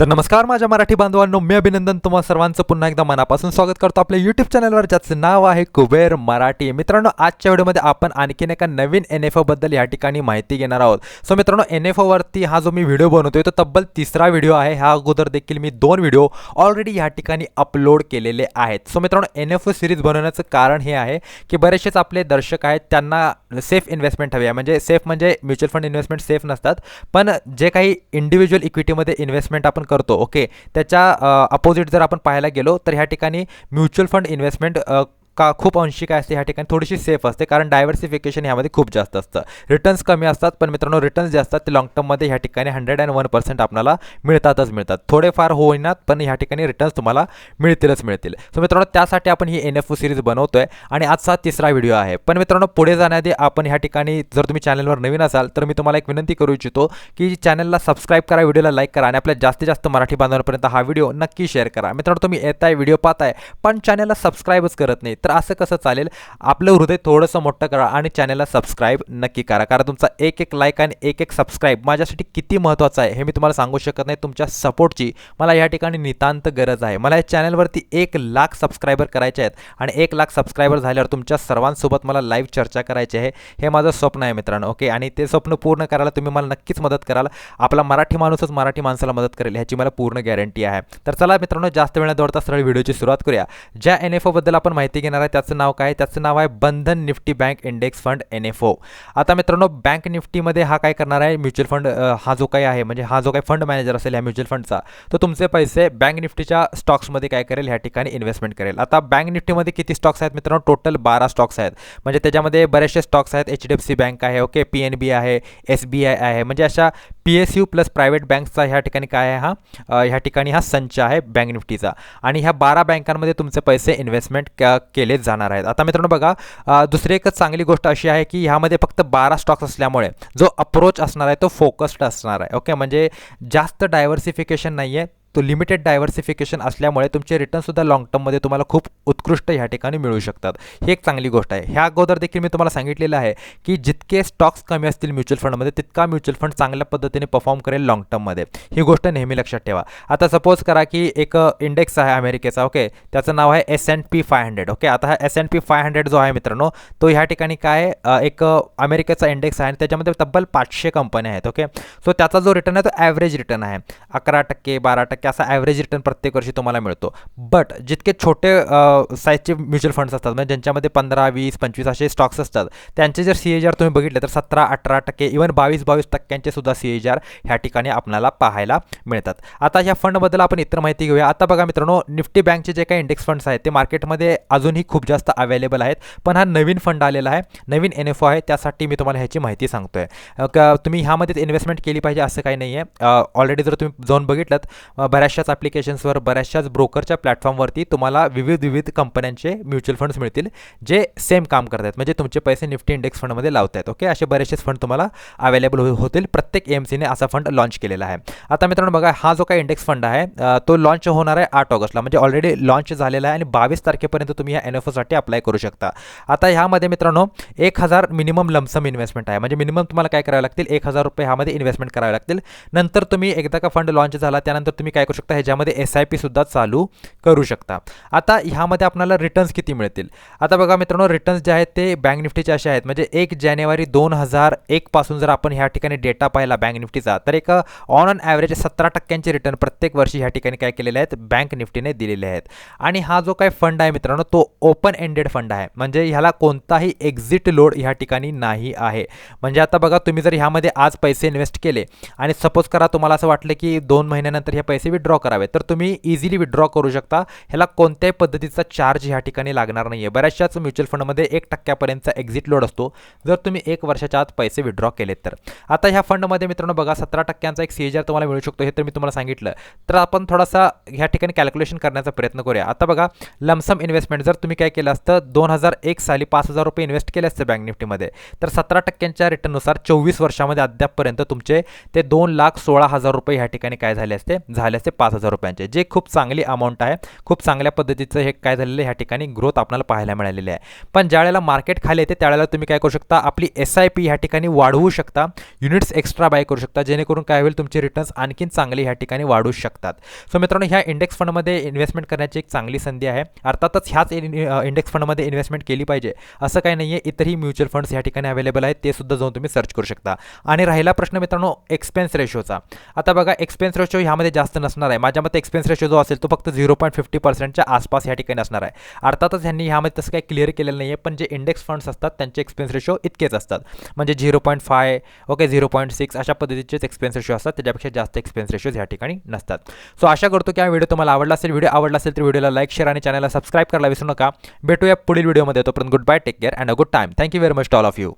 तर नमस्कार माझ्या मराठी बांधवांनो मी अभिनंदन तुम्हा सर्वांचं. पुन्हा एकदा मनापासून स्वागत करतो आपल्या यूट्यूब चॅनलवर ज्याचं नाव आहे कुबेर मराठी. मित्रांनो आजच्या व्हिडिओमध्ये आपण आणखीन एका नवीन एन एफ ओबद्दल या ठिकाणी माहिती घेणार आहोत. सो मित्रांनो एन एफ ओवरती हा जो मी व्हिडिओ बनवतोय तो तब्बल तिसरा व्हिडिओ आहे. ह्या अगोदर देखील मी दोन व्हिडिओ ऑलरेडी या ठिकाणी अपलोड केलेले आहेत. सो मित्रांनो एन एफ ओ सिरीज बनवण्याचं कारण हे आहे की बरेचसेच आपले दर्शक आहेत त्यांना सेफ इन्व्हेस्टमेंट हवी आहे. म्हणजे सेफ म्हणजे म्युच्युअल फंड इन्व्हेस्टमेंट सेफ नसतात. पण जे काही इंडिव्हिज्युअल इक्विटीमध्ये इन्व्हेस्टमेंट आपण करतो. ओके त्याच्या अपोजिट जर आपण पाहायला गेलो तर ह्या ठिकाणी म्युच्युअल फंड इन्व्हेस्टमेंट का खूप अंशी काय असते ह्या ठिकाणी थोडीशी सेफ असते. कारण डायव्हर्सिफिकेशन ह्यामध्ये खूप जास्त असतं. रिटर्न्स कमी असतात पण मित्रांनो रिटर्न्स जे असतात ते लाँग टर्ममध्ये ह्या ठिकाणी हंड्रेड अँड वन पर्सेंट आपल्याला मिळतातच मिळतात. थोडेफार होईनात पण ह्या ठिकाणी रिटर्न्स तुम्हाला मिळतीलच मिळतील. सो मित्रांनो त्यासाठी आपण ही एन एफ ओ सिरीज बनवतोय आणि आजचा तिसरा व्हिडिओ आहे. पण मित्रांनो पुढे जाण्याआधी आपण ह्या ठिकाणी जर तुम्ही चॅनलवर नवीन असाल तर मी तुम्हाला एक विनंती करू इच्छितो की चॅनलला सबस्क्राईब करा व्हिडिओला लाईक करा आणि आपल्या जास्तीत जास्त मराठी बांधवांपर्यंत हा व्हिडिओ नक्की शेअर करा. मित्रांनो तुम्ही येताय व्हिडिओ पाहताय पण चॅनलला सबस्क्राईबच करत नाही तर असं कसं चालेल? आपलं हृदय थोडंसं मोठं करा आणि चॅनलला सबस्क्राईब नक्की करा. कारण तुमचा एक एक लाईक आणि एक एक सबस्क्राईब माझ्यासाठी किती महत्त्वाचं आहे हे मी तुम्हाला सांगू शकत नाही. तुमच्या सपोर्टची मला या ठिकाणी नितांत गरज आहे. मला या चॅनलवरती एक लाख सबस्क्रायबर करायचे आहेत आणि एक लाख सबस्क्रायबर झाल्यावर तुमच्या सर्वांसोबत मला लाईव्ह चर्चा करायची आहे. हे माझं स्वप्न आहे मित्रांनो ओके? आणि ते स्वप्न पूर्ण करायला तुम्ही मला नक्कीच मदत कराल. आपला मराठी माणूसच मराठी माणसाला मदत करेल ह्याची मला पूर्ण गॅरंटी आहे. तर चला मित्रांनो जास्त वेळा दौडता सरळ व्हिडिओची सुरुवात करूया. ज्या एन एफ ओबद्दल आपण माहिती घेणार आहे त्याचं नाव काय? त्याचं नाव आहे Bandhan nifty bank index fund N F O आता मित्रांनो बँक निफ्टीमध्ये हा काय करणार आहे? म्युच्युअल फंड हा जो काही आहे म्हणजे हा जो काही फंड मॅनेजर असेल ह्या म्युच्युअल फंडचा तो तुमचे पैसे बँक निफ्टीच्या स्टॉक्समध्ये काय करेल? ह्या ठिकाणी इन्व्हेस्टमेंट करेल. आता बँक निफ्टीमध्ये किती स्टॉक्स आहेत मित्रांनो? टोटल बारा स्टॉक्स आहेत. म्हणजे त्याच्यामध्ये बरेचसे स्टॉक्स आहेत. H D F C bank आहे ओके? पी एन बी आहे एस बी आय आहे. म्हणजे अशा P S U plus private बँकचा ह्या ठिकाणी काय आहे हा? ह्या ठिकाणी हा संच आहे बँक निफ्टीचा. आणि ह्या बारा बँकांमध्ये तुमचे पैसे इन्व्हेस्टमेंट केले जाणार आहेत. आता मित्रांनो बघा दुसरी एकच चांगली गोष्ट अशी आहे की ह्यामध्ये फक्त बारा स्टॉक्स असल्यामुळे जो अप्रोच असणार आहे तो फोकस्ड असणार आहे. ओके? म्हणजे जास्त डायव्हर्सिफिकेशन नाही आहे तो लिमिटेड डायव्हर्सिफिकेशन असल्यामुळे तुमचे रिटर्नसुद्धा लाँग टर्ममध्ये तुम्हाला खूप उत्कृष्ट ह्या ठिकाणी मिळू शकतात. ही एक चांगली गोष्ट आहे. ह्या अगोदर देखील मी तुम्हाला सांगितलेलं आहे की जितके स्टॉक्स कमी असतील म्युच्युअल फंडमध्ये तितका म्युच्युअल फंड चांगल्या पद्धतीने परफॉर्म करेल लाँग टर्ममध्ये ही गोष्ट नेहमी लक्षात ठेवा. आता सपोज करा की एक इंडेक्स आहे अमेरिकेचा ओके त्याचं नाव आहे S N P five hundred okay आता हा S N P five hundred जो आहे मित्रांनो तो ह्या ठिकाणी काय एक अमेरिकेचा इंडेक्स आहे आणि त्याच्यामध्ये तब्बल पाचशे कंपन्या आहेत ओके सो त्याचा जो रिटर्न आहे तो ॲव्हरेज रिटर्न आहे. अकरा टक्के बारा टक्के टक्के असा ॲव्हरेज रिटर्न प्रत्येक वर्षी तुम्हाला मिळतो. बट जितके छोटे साईजचे म्युच्युअल फंड्स असतात म्हणजे ज्यांच्यामध्ये पंधरा वीस पंचवीस असे स्टॉक्स असतात त्यांचे जर सी एच आर तुम्ही बघितले तर सतरा अठरा टक्के इव्हन बावीस बावीस टक्क्यांचे सुद्धा सी एच आर ह्या ठिकाणी आपल्याला पाहायला मिळतात. आता ह्या फंडबद्दल आपण इतर माहिती घेऊया. आता बघा मित्रांनो निफ्टी बँकचे जे काही इंडेक्स फंड्स आहेत ते मार्केटमध्ये अजूनही खूप जास्त अवेलेबल आहेत. पण हा नवीन फंड आलेला आहे नवीन एन एफ ओ आहे त्यासाठी मी तुम्हाला ह्याची माहिती सांगतोय. तुम्ही ह्यामध्ये इन्व्हेस्टमेंट केली पाहिजे असं काही नाही आहे ऑलरेडी जर तुम्ही जाऊन बघितलं बऱ्याचशाच ॲप्लिकेशन्सवर बऱ्याचशाच ब्रोकरच्या प्लॅटफॉर्मवरती तुम्हाला विविध विविध कंपन्यांचे म्युच्युअल फंड्स मिळतील जे सेम काम करतात म्हणजे तुमचे पैसे निफ्टी इंडेक्स फंडमध्ये लावत आहेत ओके असे बरेचसेच फंड तुम्हाला अवेलेबल हो होतील. प्रत्येक एम सीने असा फंड लॉन्च केलेला आहे. आता मित्रांनो बघा हा जो काही इंडेक्स फंड आहे तो लॉन्च होणार आहे आठ ऑगस्टला. म्हणजे ऑलरेडी लॉन्च झालेला आहे आणि बावीस तारखेपर्यंत तुम्ही या एन एफ ओसाठी अप्लाय करू शकता. आता ह्यामध्ये मित्रांनो एक हजार मिनिमम लमसम इन्व्हेस्टमेंट आहे. म्हणजे मिनिमम तुम्हाला काय करावं लागतील? एक हजार रुपये ह्यामध्ये इन्व्हेस्टमेंट करावे लागतील. नंतर तुम्ही एकदा का फंड लॉन्च झाला त्यानंतर तुम्ही काय करू शकता? ह्याच्यामध्ये एस आय पीसुद्धा चालू करू शकता. आता ह्यामध्ये आपल्याला रिटर्न्स किती मिळतील? आता बघा मित्रांनो रिटर्न्स जे आहेत ते बँक निफ्टीचे असे आहेत. म्हणजे एक जानेवारी दोन हजार एकपासून जर आपण ह्या ठिकाणी डेटा पाहिला बँक निफ्टीचा तर एक ऑन ऑन ॲव्हरेज सतरा टक्क्यांचे रिटर्न प्रत्येक वर्षी ह्या ठिकाणी काय केलेले आहेत? बँक निफ्टीने दिलेले आहेत. आणि हा जो काय फंड आहे मित्रांनो तो ओपन एंडेड फंड आहे. म्हणजे ह्याला कोणताही एक्झिट लोड ह्या ठिकाणी नाही आहे. म्हणजे आता बघा तुम्ही जर ह्यामध्ये आज पैसे इन्व्हेस्ट केले आणि सपोज करा तुम्हाला असं वाटलं की दोन महिन्यानंतर हे पैसे विड्रॉ करावे तर तुम्ही इझिली विड्रॉ करू शकता. ह्याला कोणत्याही पद्धतीचा चार्ज ह्या ठिकाणी लागणार नाही आहे बऱ्याचशाच म्युच्युअल फंडमध्ये एक टक्क्यापर्यंतचा एक्झिट लोड असतो. जर तुम्ही एक वर्षाच्या आत पैसे विड्रॉ केलेत तर. आता ह्या फंडमध्ये मित्रांनो बघा सतरा टक्क्यांचा एक सी तुम्हाला मिळू शकतो. हे तर मी तुम्हाला सांगितलं. तर आपण थोडासा ह्या ठिकाणी कॅल्क्युलेशन करण्याचा प्रयत्न करूया. आता बघा लमसम इन्व्हेस्टमेंट जर तुम्ही काय केलं असतं दोन हजार एक साली पाच हजार रुपये इन्व्हेस्ट केले असते बँक निफ्टीमध्ये तर सतरा टक्क्यांच्या रिटर्ननुसार चोवीस वर्षामध्ये अद्यापपर्यंत तुमचे ते दोन लाख सोळा हजार रुपये ह्या ठिकाणी काय झाले असते? झाले ते पाच हजार रुपयांचे. जे खूप चांगली अमाऊंट आहे खूप चांगल्या पद्धतीचं हे काय झालेलं आहे ह्या ठिकाणी ग्रोथ आपल्याला पाहायला मिळालेली आहे. पण ज्या वेळेला मार्केट खाली येते त्यावेळेला तुम्ही काय करू शकता आपली एस आय पी ह्या ठिकाणी वाढवू शकता. युनिट्स एक्स्ट्रा बाय करू शकता जेणेकरून काय होईल तुमचे रिटर्न्स आणखीन चांगले ह्या ठिकाणी वाढू शकतात. सो मित्रांनो ह्या इंडेक्स फंडमध्ये इन्व्हेस्टमेंट करण्याची एक चांगली संधी आहे. अर्थातच ह्याच इंडेक्स फंडमध्ये इन्व्हेस्टमेंट केली पाहिजे. असं काही नाही आहे इतरही म्युच्युअल फंड्स ह्या ठिकाणी अवेलेबल आहेत ते सुद्धा जाऊन तुम्ही सर्च करू शकता. आणि राहिला प्रश्न मित्रांनो एक्सपेन्स रेशोचा आता बघा एक्सपेन्स रेशो ह्यामध्ये जास्त असणार आहे. माझ्या मते एक्सपेन्स रेशो जो असेल तो फक्त झिरो पॉईंट फिफ्टी पर्सेंटच्या आसपास ह्या ठिकाणी असणार आहे. अर्थातच ह्यांनी ह्यामध्ये तसं काही क्लिअर केलेलं नाही आहे पण जे इंडेक्स फंड्स असतात त्यांचे एक्सपेन्स रेशो इतकेच असतात. म्हणजे zero point five okay zero point six अशा पद्धतीचेच एक्सपेन्स रेशो असतात. त्याच्यापेक्षा जास्त एक्सपेन्स रेशोज ह्या ठिकाणी नसतात. सो आशा करतो की हा व्हिडिओ तुम्हाला आवडला असेल. व्हिडिओ आवडला असेल तर व्हिडिओला लाईक शेअर आणि चॅनलला सबस्क्राईब करायला विसरू नका. भेटूया पुढील व्हिडिओमध्ये तोपर्यंत good bye take care and a good time thank you very much to all of you